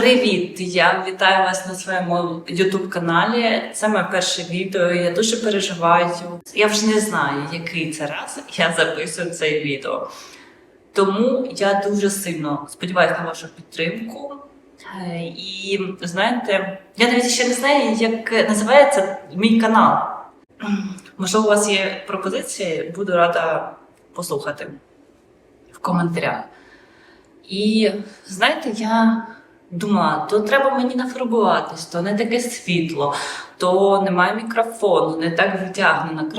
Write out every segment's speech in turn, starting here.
Привіт! Я вітаю вас на своєму youtube каналі. Це моє перше відео. Я дуже переживаю. Я вже не знаю, який це раз я записую це відео. Тому я дуже сильно сподіваюся на вашу підтримку. Е, І знаєте, я навіть ще не знаю, як називається мій канал. Можливо, у вас є пропозиції, буду рада послухати в коментарях. І знаєте, я думала, то треба мені нафарбуватись, то не таке світло, то немає мікрофону, не так витягнено.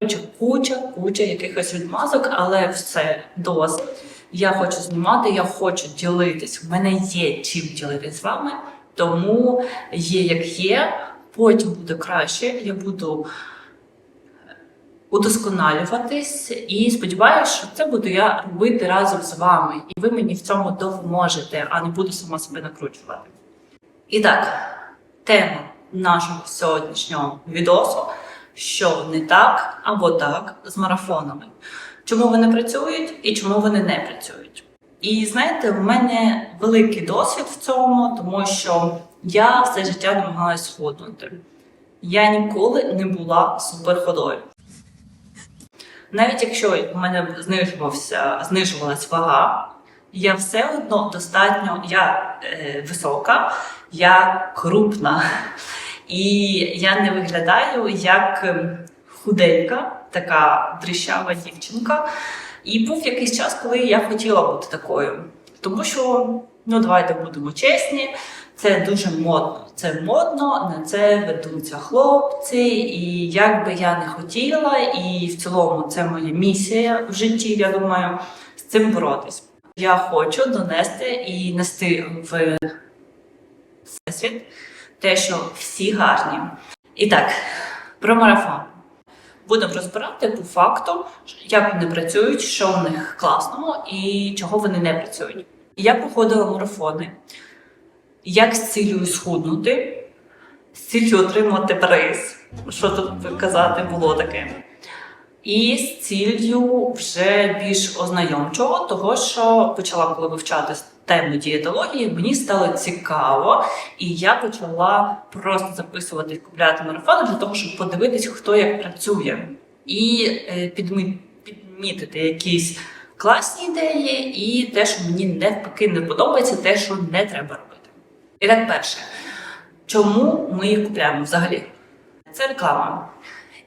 Коротше, куча, куча якихось відмазок, але все досить. Я хочу знімати, я хочу ділитись. В мене є чим ділитись з вами, тому є як є. Потім буде краще. Я буду удосконалюватись і сподіваюся, що це буду я робити разом з вами, і ви мені в цьому допоможете, а не буду сама себе накручувати. І так, тема нашого сьогоднішнього відосу: що не так або так з марафонами. Чому вони працюють і чому вони не працюють? І знаєте, в мене великий досвід в цьому, тому що я все життя намагалась схуднути. Я ніколи не була суперходою. Навіть якщо в мене знижувався, знижувалась вага, я все одно достатньо я е, висока, я крупна. І я не виглядаю як ем, худенька, така дрищава дівчинка. І був якийсь час, коли я хотіла бути такою. Тому що, ну давайте будемо чесні, це дуже модно. Це модно, на це ведуться хлопці, і як би я не хотіла, і в цілому це моя місія в житті, я думаю, з цим боротись. Я хочу донести і нести в всесвіт те, що всі гарні. І так, про марафон. Будемо розбирати по факту, як вони працюють, що в них класного і чого вони не працюють. Я проходила марафони, як з цілею схуднути, з цілею отримати приз. Що тут казати було таке? І з ціллю вже більш ознайомчого, того що почала коли вивчати тему дієтології, мені стало цікаво, і я почала просто записувати купляти марафони для того, щоб подивитись, хто як працює, і е, підмітити якісь класні ідеї, і те, що мені навпаки не подобається, те, що не треба робити. І так, перше, чому ми їх купляємо взагалі? Це реклама.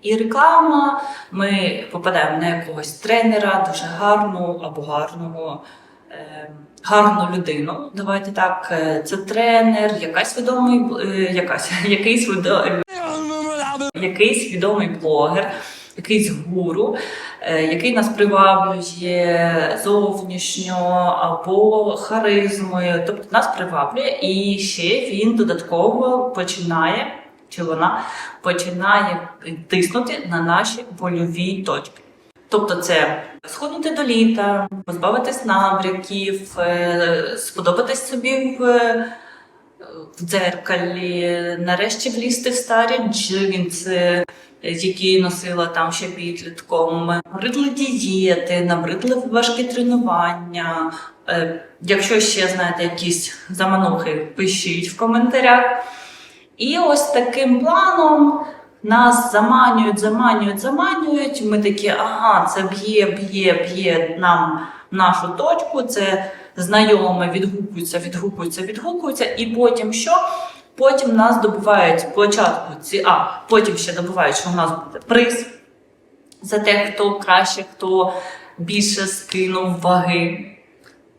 І реклама, ми попадаємо на якогось тренера, дуже гарну або гарного, е, гарну людину. Давайте так, е, це тренер, якась відомий, е, якась, якийсь, відо- якийсь відомий блогер, якийсь гуру, е, який нас приваблює зовнішньо або харизмою, тобто нас приваблює, і ще він додатково починає чи вона починає тиснути на наші больові точки. Тобто, це сходити до літа, позбавитись набряків, е, сподобатись собі в, е, в дзеркалі, нарешті влізти в старі джинси, які носила там ще підлітком, набридли дієти, набридли важкі тренування. Е, Якщо ще знаєте якісь заманухи, пишіть в коментарях. І ось таким планом нас заманюють, заманюють, заманюють. Ми такі, ага, це б'є, б'є, б'є нам нашу точку, це знайоме, відгукується, відгукується, відгукується. І потім що? Потім нас добувають спочатку ці, а потім ще добувають, що у нас буде приз за те, хто краще, хто більше скинув ваги.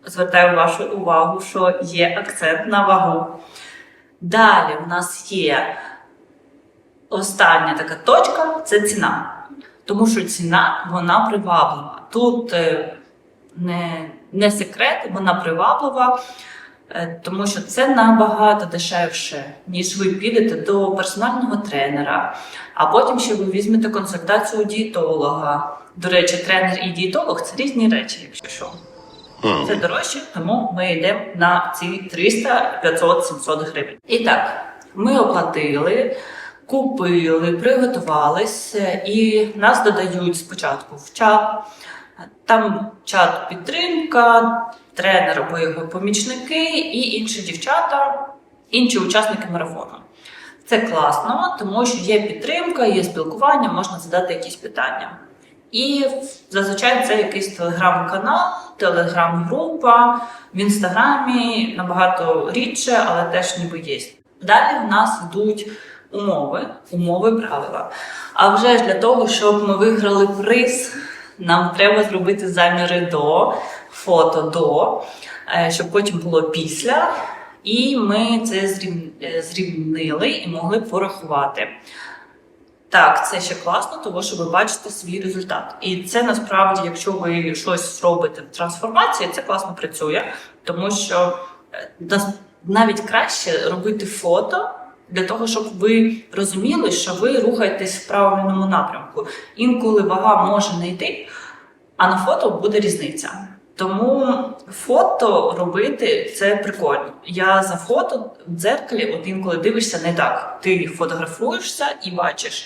Звертаю вашу увагу, що є акцент на вагу. Далі в нас є остання така точка це ціна. Тому що ціна вона приваблива. Тут е, не, не секрет, вона приваблива, тому що це набагато дешевше, ніж ви підете до персонального тренера, а потім ще ви візьмете консультацію у дієтолога. До речі, тренер і дієтолог це різні речі, якщо. Це дорожче, тому ми йдемо на ці 300, 500, 700 гривень. І так, ми оплатили, купили, приготувалися, і нас додають спочатку в чат. Там чат підтримка, тренер або його помічники і інші дівчата, інші учасники марафону. Це класно, тому що є підтримка, є спілкування, можна задати якісь питання. І зазвичай це якийсь телеграм-канал, телеграм-група в інстаграмі набагато рідше, але теж ніби є. Далі в нас йдуть умови, умови правила. А вже ж для того, щоб ми виграли приз, нам треба зробити заміри до, фото до, е, щоб потім було після. І ми це е, зрівнили і могли порахувати. Так, це ще класно, тому що ви бачите свій результат. І це насправді, якщо ви щось робите в трансформації, це класно працює, тому що е, навіть краще робити фото для того, щоб ви розуміли, що ви рухаєтесь в правильному напрямку. Інколи вага може не йти, а на фото буде різниця. Тому фото робити це прикольно. Я за фото в дзеркалі, от інколи дивишся не так. Ти фотографуєшся і бачиш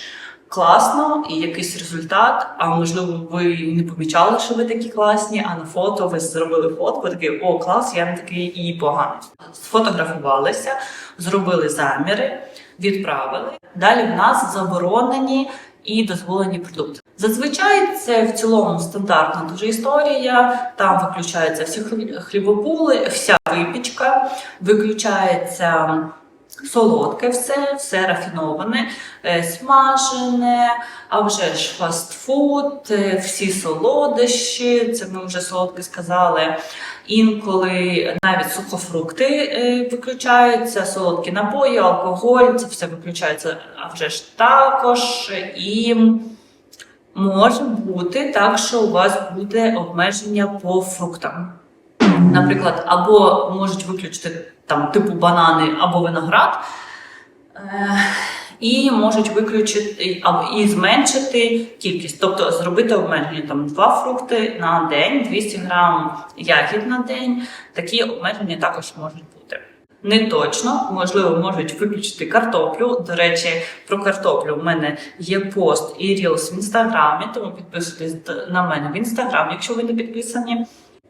класно і якийсь результат. А можливо, ви не помічали, що ви такі класні, а на фото ви зробили фотку, такий о, клас, я не такий і поганий. Сфотографувалися, зробили заміри, відправили. Далі в нас заборонені і дозволені продукти. Зазвичай це в цілому стандартна дуже історія. Там виключаються всі хлібопули, вся випічка, виключається солодке все, все рафіноване, е, смажене, а вже ж фастфуд, е, всі солодощі, це ми вже солодке сказали. Інколи навіть сухофрукти е, виключаються, солодкі напої, алкоголь, це все виключається, а вже ж також. І може бути так, що у вас буде обмеження по фруктам. Наприклад, або можуть виключити там типу банани або виноград, е, і можуть виключити або і зменшити кількість, тобто зробити обмеження там два фрукти на день, 200 грам ягід на день. Такі обмеження також можуть бути. Не точно, можливо, можуть виключити картоплю. До речі, про картоплю в мене є пост і рілс в інстаграмі, тому підписуйтесь на мене в інстаграм, якщо ви не підписані.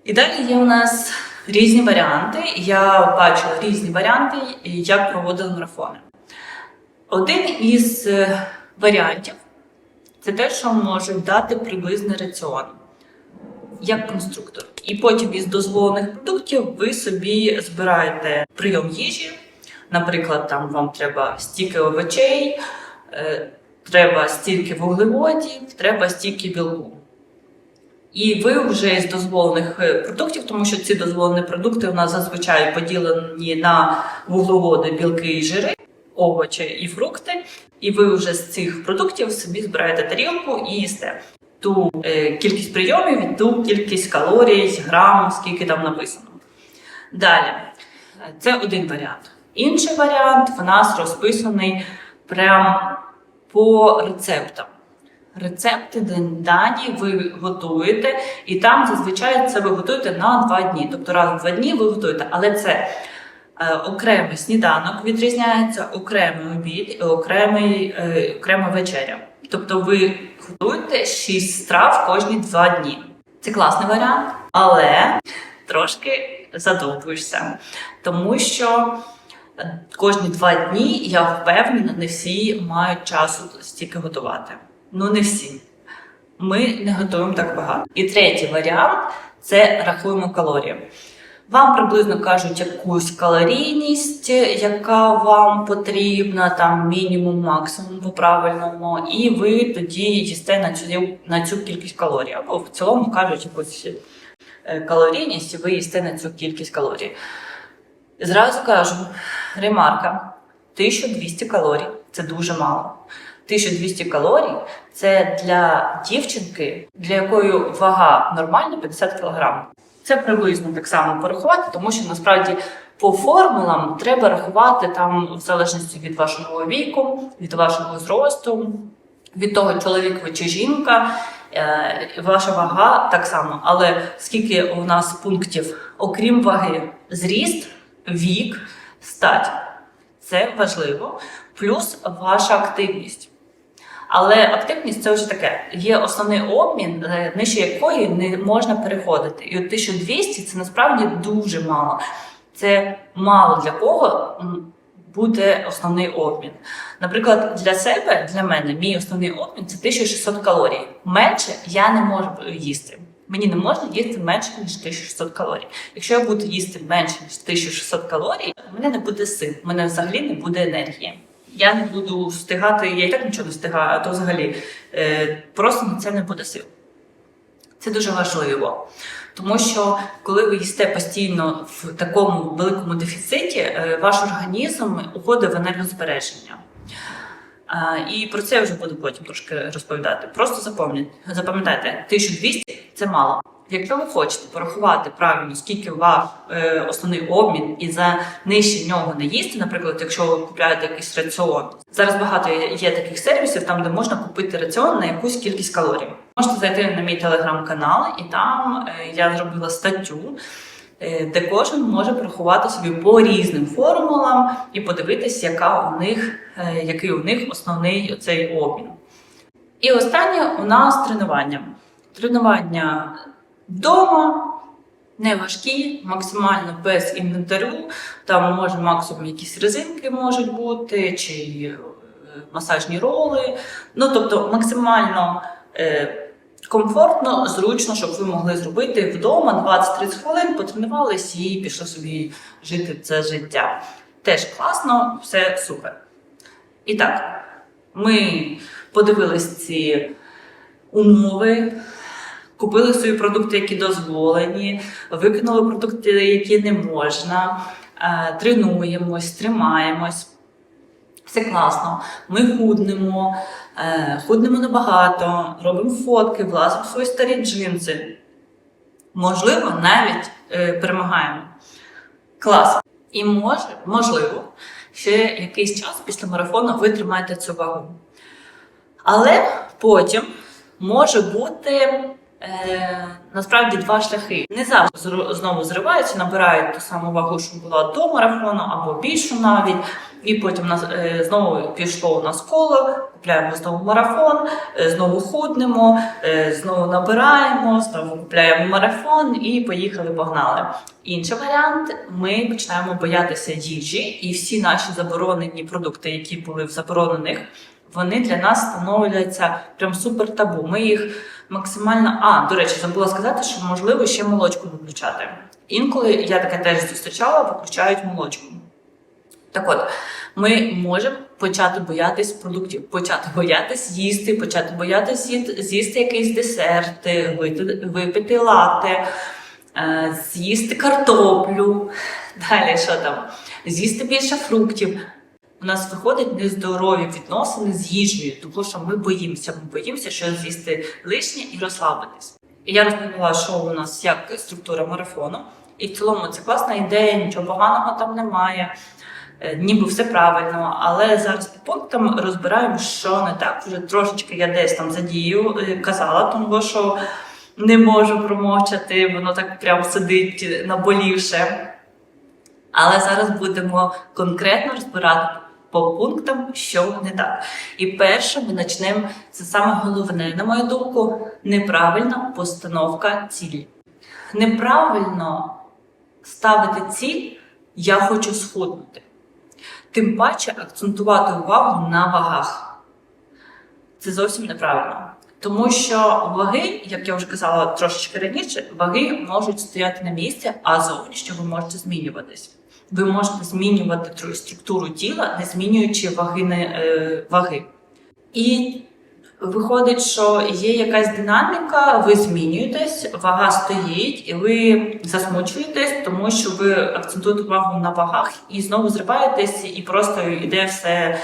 І далі є у нас різні варіанти. Я бачила різні варіанти, як проводили марафони. Один із е, варіантів це те, що можуть дати приблизний раціон як конструктор. І потім із дозволених продуктів ви собі збираєте прийом їжі. Наприклад, там вам треба стільки овочей, е, треба стільки вуглеводів, треба стільки білку. І ви вже з дозволених е, продуктів, тому що ці дозволені продукти у нас зазвичай поділені на вуглеводи, білки і жири, овочі і фрукти. І ви вже з цих продуктів собі збираєте тарілку і їсте ту е, кількість прийомів ту кількість калорій, грам, скільки там написано. Далі, це один варіант. Інший варіант в нас розписаний прям по рецептам. Рецепти дані ви готуєте, і там зазвичай це ви готуєте на два дні. Тобто раз в два дні ви готуєте, але це е, окремий сніданок відрізняється, окремий обід і окремий, е, окрема вечеря. Тобто ви готуєте 6 страв кожні два дні. Це класний варіант, але трошки задовбуєшся, тому що е, кожні два дні я впевнена, не всі мають часу стільки готувати. Ну, не всі. Ми не готуємо так багато. І третій варіант це рахуємо калорії. Вам приблизно кажуть якусь калорійність, яка вам потрібна, там мінімум, максимум по правильному, і ви тоді їсте на цю, на цю кількість калорій. Або в цілому кажуть якусь е, калорійність, і ви їсте на цю кількість калорій. Зразу кажу, ремарка: 1200 калорій це дуже мало. 1200 калорій це для дівчинки, для якої вага нормальна 50 кг. Це приблизно так само порахувати, тому що насправді по формулам треба рахувати там в залежності від вашого віку, від вашого зросту, від того, чоловік ви чи жінка, е, ваша вага так само. Але скільки у нас пунктів, окрім ваги, зріст, вік, стать. Це важливо, плюс ваша активність. Але активність це вже таке. Є основний обмін, е, нижче якої не можна переходити. І от 1200 це насправді дуже мало. Це мало для кого буде основний обмін. Наприклад, для себе, для мене, мій основний обмін це 1600 калорій. Менше я не можу їсти. Мені не можна їсти менше ніж 1600 калорій. Якщо я буду їсти менше ніж 1600 калорій, у мене не буде сил, у мене взагалі не буде енергії. Я не буду встигати, я і так нічого не встигаю, а то взагалі е, просто на це не буде сил. Це дуже важливо. Тому що коли ви їсте постійно в такому великому дефіциті, е, ваш організм уходить в енергозбереження. І про це я вже буду потім трошки розповідати. Просто запам'ятайте, 1200 це мало. Якщо ви хочете порахувати правильно, скільки ваш е, основний обмін і за нижче нього не їсти, наприклад, якщо ви купуєте якийсь раціон, зараз багато є таких сервісів, там де можна купити раціон на якусь кількість калорій. Можете зайти на мій телеграм-канал, і там е, я зробила статтю, е, де кожен може порахувати собі по різним формулам і подивитись, яка у них, е, який у них основний цей обмін. І останнє у нас тренування. Тренування вдома, не важкі, максимально без інвентарю. Там може максимум якісь резинки можуть бути, чи е, масажні роли. Ну тобто максимально е, комфортно, зручно, щоб ви могли зробити вдома 20-30 хвилин, потренувались і пішли собі жити це життя. Теж класно, все супер. І так, ми подивились ці умови. Купили собі продукти, які дозволені, викинули продукти, які не можна, е, тренуємось, тримаємось. Все класно. Ми худнемо, е, худнемо набагато, робимо фотки, влазимо в свої старі джинси. Можливо, навіть е, перемагаємо. Клас. І може, можливо, ще якийсь час після марафону ви тримаєте цю вагу. Але потім може бути е, насправді два шляхи. Не завжди знову зриваються, набирають ту саму вагу, що була до марафону, або більшу навіть. І потім нас е, знову пішло у нас коло, купляємо знову марафон, е, знову худнемо, е, знову набираємо, знову купляємо марафон і поїхали, погнали. Інший варіант: ми починаємо боятися їжі, і всі наші заборонені продукти, які були в заборонених, вони для нас становляться прям супер табу. Ми їх максимально. А, до речі, забула сказати, що можливо ще молочку виключати. Інколи я таке теж зустрічала, виключають молочку. Так от, ми можемо почати боятись продуктів, почати боятись їсти, почати боятись з'їсти якийсь десерт, випити, лате, е, з'їсти картоплю. Далі що там? З'їсти більше фруктів. У нас виходить нездорові відносини з їжею, тому що ми боїмося. Ми боїмося, що з'їсти лишнє і розслабитись. І я розповіла, що у нас як структура марафону. І в цілому це класна ідея, нічого поганого там немає. Е, Ніби все правильно, але зараз по пунктам розбираємо, що не так. Вже трошечки я десь там задію е, казала, тому що не можу промовчати, воно так прям сидить наболівше. Але зараз будемо конкретно розбирати по пунктам, що не так. І перше ми почнемо, це саме головне, на мою думку, неправильна постановка цілі. Неправильно ставити ціль я хочу схуднути. Тим паче акцентувати увагу на вагах. Це зовсім неправильно. Тому що ваги, як я вже казала трошечки раніше, ваги можуть стояти на місці, а зовнішньо ви можете змінюватись. Ви можете змінювати тру- структуру тіла, не змінюючи ваги, не, е, ваги. І виходить, що є якась динаміка, ви змінюєтесь, вага стоїть, і ви засмучуєтесь, тому що ви акцентуєте увагу на вагах і знову зриваєтесь, і просто йде все,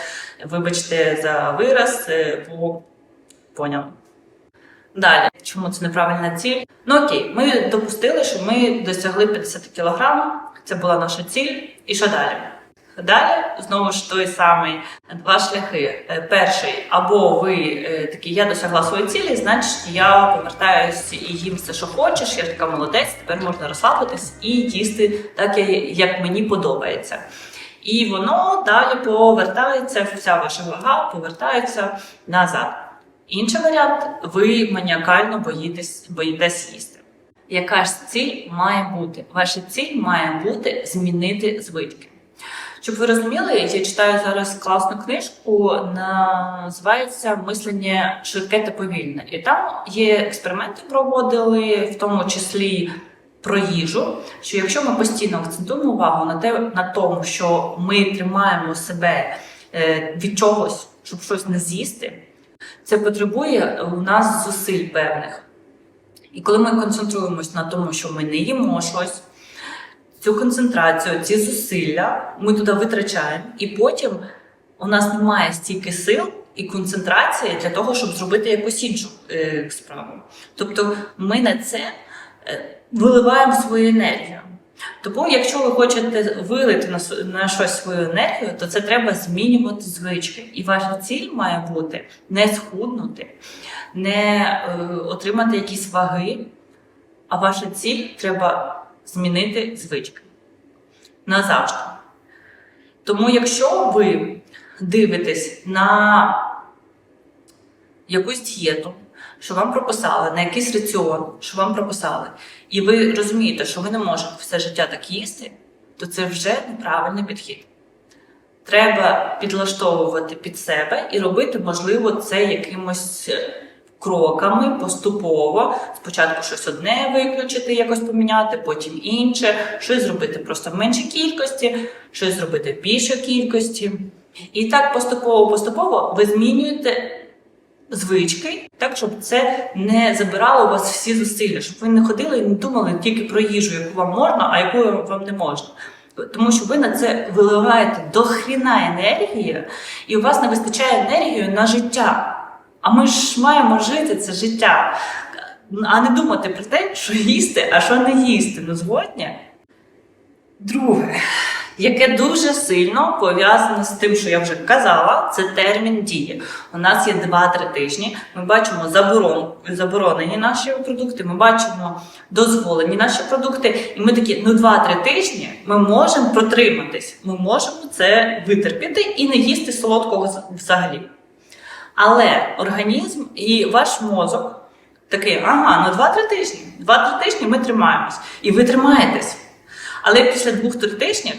вибачте, за вираз, е, по поняв. Далі, чому це неправильна ціль? Ну окей, ми допустили, що ми досягли 50 кг, це була наша ціль. І що далі? Далі знову ж той самий два шляхи. Е, Перший, або ви е, такі, я досягла своєї цілі, значить я повертаюсь і їм все, що хочеш. Я така молодець, тепер можна розслабитись і їсти так, як мені подобається. І воно далі повертається, вся ваша вага повертається назад. Інший варіант ви маніакально боїтесь, боїтесь їсти. Яка ж ціль має бути? Ваша ціль має бути змінити звички. Щоб ви розуміли, я читаю зараз класну книжку, називається Мислення швидке та повільне. І там є експерименти проводили, в тому числі про їжу. Що якщо ми постійно акцентуємо увагу на те, на тому, що ми тримаємо себе е, від чогось, щоб щось не з'їсти, це потребує у нас зусиль певних. І коли ми концентруємось на тому, що ми не їмо щось, цю концентрацію, ці зусилля ми туди витрачаємо, і потім у нас немає стільки сил і концентрації для того, щоб зробити якусь іншу е, справу. Тобто ми на це е, виливаємо свою енергію. Тому, якщо ви хочете вилити на, на щось свою енергію, то це треба змінювати звички. І ваша ціль має бути не схуднути, не е, отримати якісь ваги, а ваша ціль треба змінити звички назавжди. Тому, якщо ви дивитесь на якусь дієту, що вам прописали, на якийсь раціон, що вам прописали, і ви розумієте, що ви не можете все життя так їсти, то це вже неправильний підхід. Треба підлаштовувати під себе і робити, можливо, це якимось е, кроками поступово. Спочатку щось одне виключити, якось поміняти, потім інше, щось зробити просто в меншій кількості, щось зробити в більшій кількості. І так поступово-поступово ви змінюєте звички, так щоб це не забирало у вас всі зусилля, щоб ви не ходили і не думали тільки про їжу, яку вам можна, а яку вам не можна. Тому що ви на це виливаєте до хріна енергії, і у вас не вистачає енергії на життя. А ми ж маємо жити це життя, а не думати про те, що їсти, а що не їсти. Ну, згодні? Друге, яке дуже сильно пов'язане з тим, що я вже казала, це термін дії. У нас є 2-3 тижні. Ми бачимо заборон, заборонені наші продукти, ми бачимо дозволені наші продукти, і ми такі, ну 2-3 тижні ми можемо протриматись, ми можемо це витерпіти і не їсти солодкого взагалі. Але організм і ваш мозок такий, ага, ну 2-3 тижні. 2-3 тижні ми тримаємось. І ви тримаєтесь. Але після 2-3 тижнів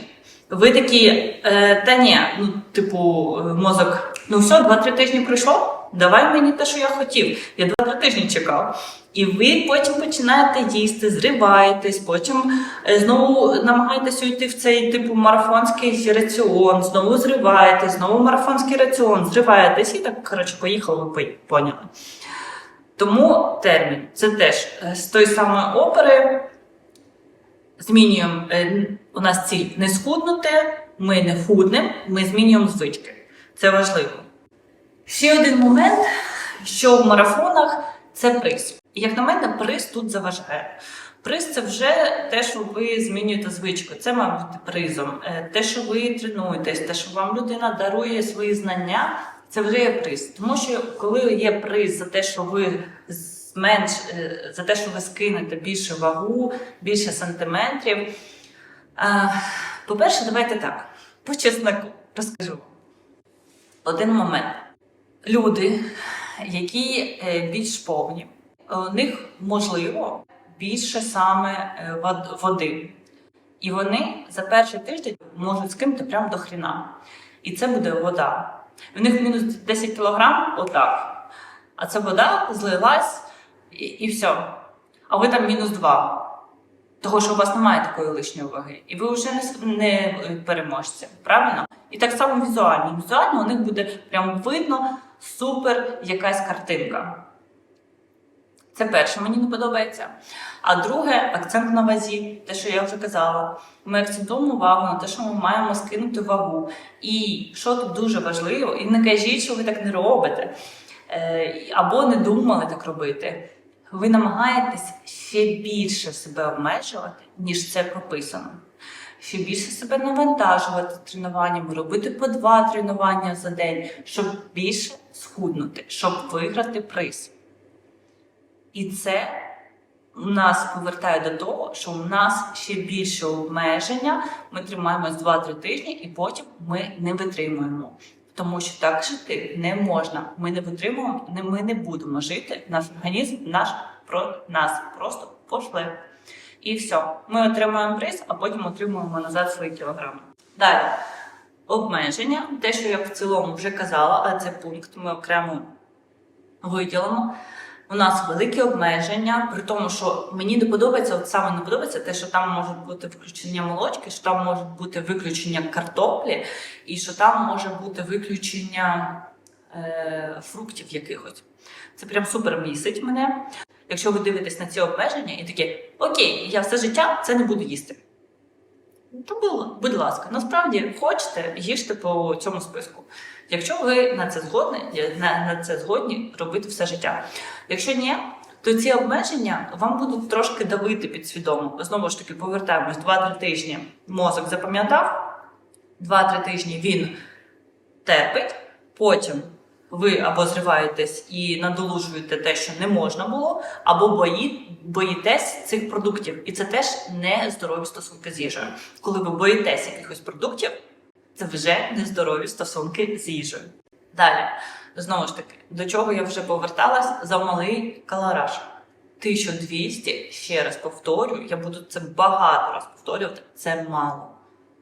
ви такі, е, та ні, ну, типу, е, мозок, ну все, 2-3 тижні пройшло, давай мені те, що я хотів. Я 2-3 тижні чекав. І ви потім починаєте їсти, зриваєтесь, потім е, знову намагаєтесь уйти в цей типу марафонський раціон, знову зриваєтесь, знову марафонський раціон, зриваєтесь і так, коротше, поїхали, поняли. Тому термін це теж з тої самої опери. Змінюємо у нас ціль не схуднути, ми не худнемо, ми змінюємо звички. Це важливо. Ще один момент, що в марафонах це приз. І як на мене, приз тут заважає. Приз це вже те, що ви змінюєте звичку. Це має бути призом. Е, Те, що ви тренуєтесь, те, що вам людина дарує свої знання, це вже є приз. Тому що коли є приз за те, що ви зменш е, за те, що ви скинете більше вагу, більше сантиметрів. По-перше, давайте так. По чесноку розкажу. Один момент. Люди, які е, більш повні, у них можливо більше саме е, води. І вони за перший тиждень можуть скинути прямо до хріна. І це буде вода. У них мінус 10 кілограм, отак. А ця вода злилась і, і все. А ви там мінус 2. Того, що у вас немає такої лишньої ваги. І ви вже не, не е, переможці, правильно? І так само візуально. Візуально у них буде прям видно супер якась картинка. Це перше, мені не подобається. А друге, акцент на вазі, те, що я вже казала. Ми акцентуємо увагу на те, що ми маємо скинути вагу. І що тут дуже важливо, і не кажіть, що ви так не робите, е, або не думали так робити. Ви намагаєтесь ще більше себе обмежувати, ніж це прописано. Ще більше себе навантажувати тренуваннями, робити по два тренування за день, щоб більше схуднути, щоб виграти приз. І це нас повертає до того, що у нас ще більше обмеження. Ми тримаємось 2-3 тижні, і потім ми не витримуємо. Тому що так жити не можна. Ми не витримуємо, ми не будемо жити. Наш організм наш про нас просто пошле. І все. Ми отримаємо приз, а потім отримуємо назад свої кілограми. Далі. Обмеження, те, що я в цілому вже казала, а це пункт ми окремо виділимо. У нас великі обмеження, при тому, що мені не подобається, от саме не подобається те, що там може бути включення молочки, що там може бути виключення картоплі, і що там може бути виключення е, фруктів якихось. Це прям супер місить мене. Якщо ви дивитесь на ці обмеження і такі, окей, я все життя це не буду їсти. То будь ласка, насправді хочете, їжте по цьому списку. Якщо ви на це згодні, на, на це згодні робити все життя. Якщо ні, то ці обмеження вам будуть трошки давити підсвідомо. Знову ж таки, повертаємось 2-3 тижні. Мозок запам'ятав, 2-3 тижні він терпить, потім ви або зриваєтесь і надолужуєте те, що не можна було, або бої, боїтесь цих продуктів. І це теж не здорові стосунки з їжею. Коли ви боїтесь якихось продуктів, це вже нездорові стосунки з їжею. Далі, знову ж таки, до чого я вже поверталась за малий калораж. 1200, ще раз повторю, я буду це багато раз повторювати. Це мало.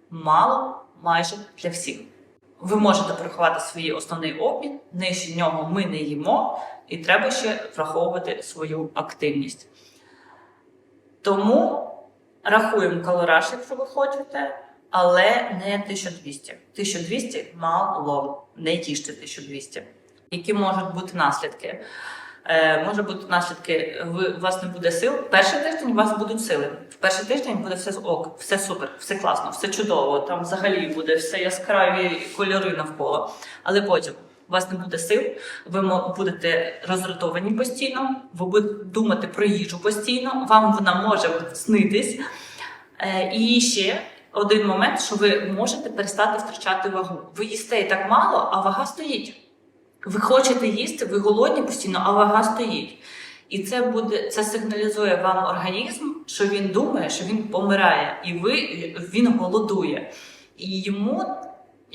Мало майже для всіх. Ви можете порахувати свій основний обмін, нижче нього ми не їмо, і треба ще враховувати свою активність. Тому рахуємо калораж, якщо ви хочете, але не 1200. 1200 мало, не їжте 1200. Які можуть бути наслідки? Е, може бути наслідки, ви, у вас не буде сил. Перший тиждень у вас будуть сили. В перший тиждень буде все ок, все супер, все класно, все чудово. Там взагалі буде все яскраві кольори навколо. Але потім у вас не буде сил, ви будете роздратовані постійно, ви будете думати про їжу постійно, вам вона може снитись. Е, і ще один момент, що ви можете перестати втрачати вагу. Ви їсте і так мало, а вага стоїть. Ви хочете їсти, ви голодні постійно, а вага стоїть. І це буде це сигналізує вам організм, що він думає, що він помирає, і ви він голодує. І йому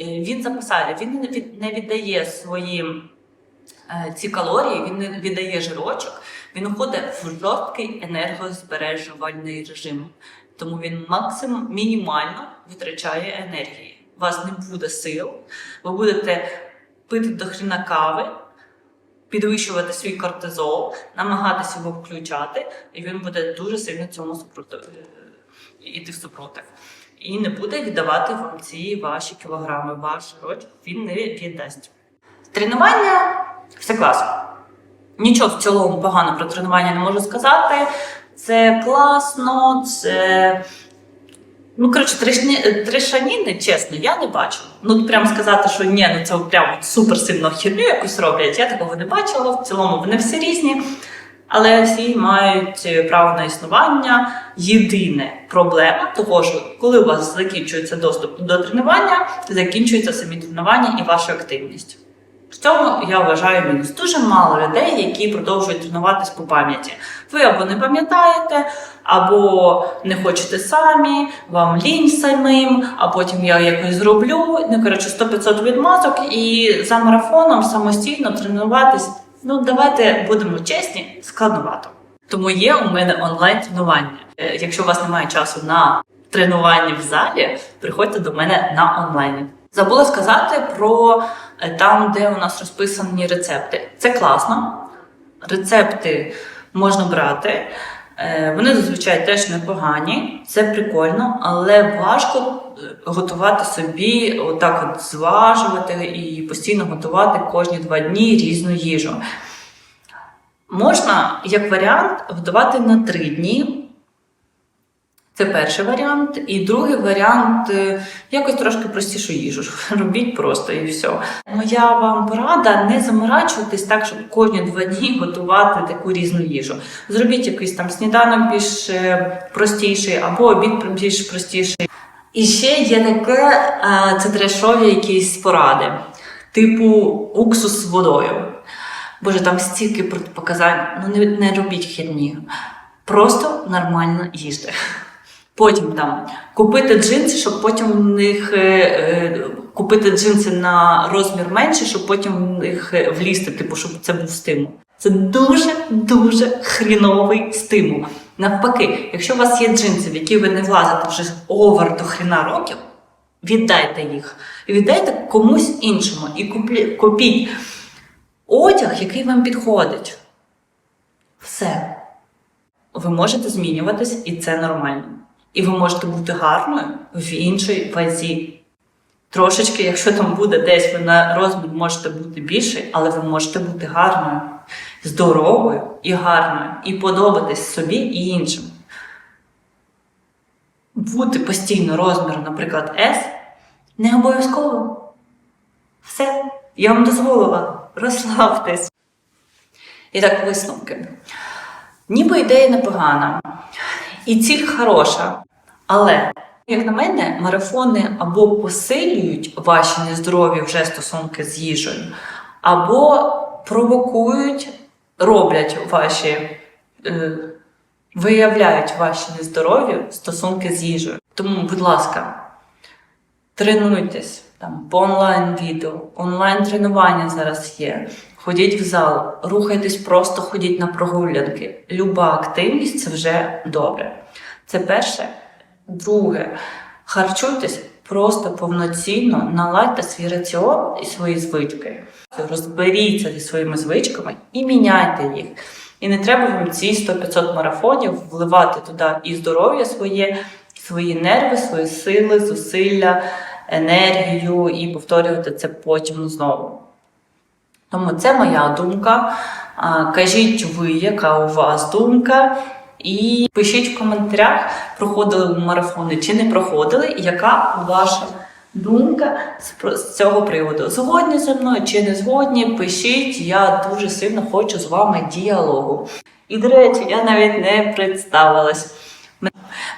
е, він запасає, він не віддає свої е, ці калорії, він не віддає жирочок, він уходить в жорсткий енергозбережувальний режим. Тому він максимум мінімально витрачає енергії. У вас не буде сил, ви будете пити до хріна кави, підвищувати свій кортизол, намагатися його включати, і він буде дуже сильно цьому супротив, іти супротив. І не буде віддавати вам ці ваші кілограми, ваш жирочок, він не віддасть. Тренування все класно. Нічого в цілому погано про тренування не можу сказати. Це класно, це. Ну, коротше, тришаніни, чесно, я не бачу. Ну, прям сказати, що ні, ну це прям супер сильно херню якусь роблять. Я такого не бачила. В цілому вони всі різні, але всі мають е, право на існування. Єдине проблема того, що коли у вас закінчується доступ до тренування, закінчується самі тренування і ваша активність. В цьому я вважаю мінус. Дуже мало людей, які продовжують тренуватись по пам'яті. Ви або не пам'ятаєте, або не хочете самі, вам лінь самим, а потім я якось зроблю. Ну, коротше, 100-500 відмазок, і за марафоном самостійно тренуватись. Ну, давайте будемо чесні, складновато. Тому є у мене онлайн тренування. Е, Якщо у вас немає часу на тренування в залі, приходьте до мене на онлайні. Забула сказати про там, де у нас розписані рецепти. Це класно. Рецепти можна брати. Е, Вони зазвичай теж непогані, це прикольно, але важко е, готувати собі, отак от зважувати і постійно готувати кожні два дні різну їжу. Можна, як варіант, готувати на три дні. Це перший варіант. І другий варіант е, якось трошки простішу їжу. Робіть просто і все. Моя вам порада не заморачуватись так, щоб кожні два дні готувати таку різну їжу. Зробіть якийсь там сніданок більш е, простіший або обід більш простіший. І ще є таке, це трешові якісь поради, типу уксус з водою. Боже, там стільки протипоказань, ну не, не робіть херні. Просто нормально їжте. Потім там купити джинси, щоб потім в них е, е, купити джинси на розмір менше, щоб потім в них е, влізти, типу, щоб це був стимул. Це дуже дуже хріновий стимул. Навпаки, якщо у вас є джинси, в які ви не влазите вже овер до хріна років, віддайте їх. І віддайте комусь іншому. І купіть одяг, який вам підходить. Все. Ви можете змінюватись, і це нормально. І ви можете бути гарною в іншій вазі. Трошечки, якщо там буде десь ви на розмір можете бути більший, але ви можете бути гарною, здоровою і гарною, і подобатись собі і іншим. Бути постійно розміром, наприклад, S, не обов'язково. Все, я вам дозволила, розслабтесь. І так, висновки. Ніби ідея непогана, і ціль хороша, але, як на мене, марафони або посилюють ваші нездорові вже стосунки з їжею, або провокують, роблять ваші, е, виявляють ваші нездорові стосунки з їжею. Тому, будь ласка, тренуйтесь там по онлайн-відео, онлайн-тренування зараз є. Ходіть в зал, рухайтесь, просто ходіть на прогулянки. Люба активність це вже добре. Це перше. Друге, харчуйтесь просто повноцінно, наладьте свій раціон і свої звички. Розберіться зі своїми звичками і міняйте їх. І не треба вам ці 100-500 марафонів вливати туди і здоров'я своє, свої нерви, свої сили, зусилля, енергію і повторювати це потім знову. Тому це моя думка. Кажіть ви, яка у вас думка, і пишіть в коментарях, проходили ви марафони чи не проходили, і яка ваша думка з цього приводу. Згодні зі мною чи не згодні, пишіть, я дуже сильно хочу з вами діалогу. І, до речі, я навіть не представилась.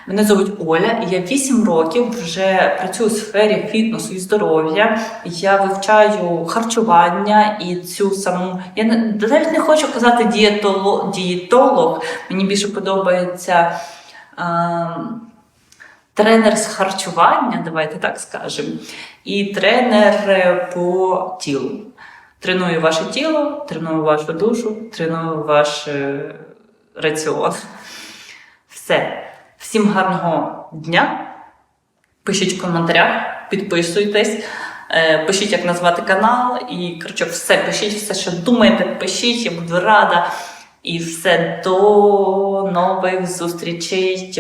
Мене звуть Оля, і я 8 років вже працюю у сфері фітнесу і здоров'я. Я вивчаю харчування і цю саму. Я навіть не хочу казати дієтолог, дієтолог. Мені більше подобається е, тренер з харчування, давайте так скажемо, і тренер е, по тілу. Треную ваше тіло, треную вашу душу, треную ваш е, раціон. Все. Всім гарного дня. Пишіть в коментарях, підписуйтесь, е, пишіть, як назвати канал. І коротше, все пишіть, все, що думаєте, пишіть, я буду рада. І все до нових зустрічей.